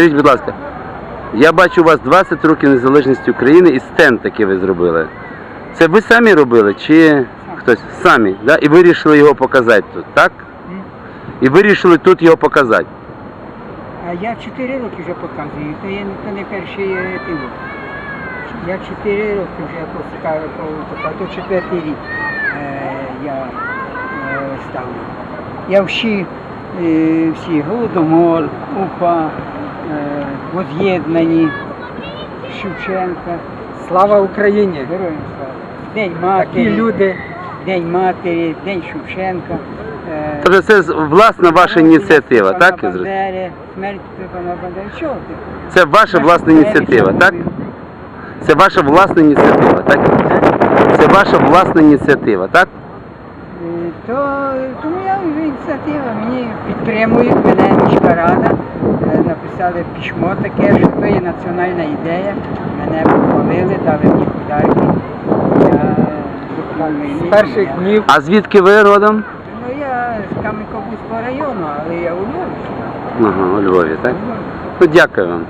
Скажіть, будь ласка, я бачу у вас 20 років незалежності України і стенд такий ви зробили. Це ви самі робили чи хтось самі? Да? І вирішили його показати тут, так? І вирішили тут його показати. А я 4 роки вже показую, то, я, то не перший е. Я 4 роки вже показую, то четвертий рік е, я е, ставлю. Я всі, е, всі Голодомор, УПА, Воз'єднані, Шевченка. Слава Україні! Героям слава. День матері. Такі люди. День матері, День Шевченка. е, Тобто це власна ваша ініціатива, так? Бандери, смерть Степана Бандери. Чого ти? Це ваша власна ініціатива, так? Це ваша власна ініціатива, так? Це ваша власна ініціатива, так? Е, То, тому я ініціатива, мені підтримують, мене міська рада. Е, Написали письмо таке, що то є національна ідея. Мене похвалили, дали мені подарки. Я З перших днів А звідки ви родом? Ну я з Кам'янка-Бузького району, але я у Львові. Ага, у Львові, так? Ну, дякую вам.